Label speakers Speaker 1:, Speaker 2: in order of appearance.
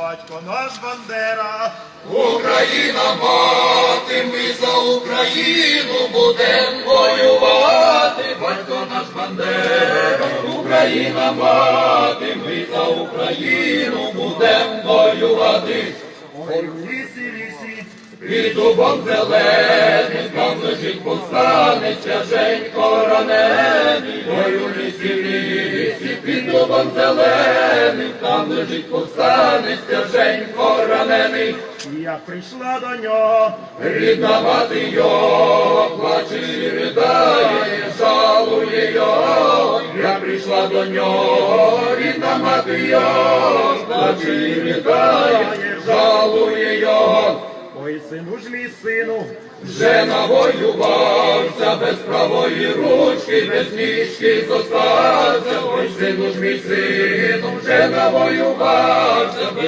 Speaker 1: батько наш Бандера.
Speaker 2: Україна мати, ми за Україну будем воювати, батько наш Бандера, Україна мати, ми за Україну будем воювати.
Speaker 1: Ой, в лісі, лісі,
Speaker 2: Під дубом зеленим, там лежить повстанець, свяженько ранений, ой у лісі, лісі, під дубом зеленим, там лежить повстанець, свяженько ранений.
Speaker 1: Я прийшла до нього,
Speaker 2: Рідна мати його, плаче і ридає, жалує його, я прийшла до нього, рідна мати його, плаче і ридає, жалує
Speaker 1: сину ж мій сину,
Speaker 2: Вже навоювався без правої ручки, без ніжки зостався, ой, сину ж мій сину, вже навоювався без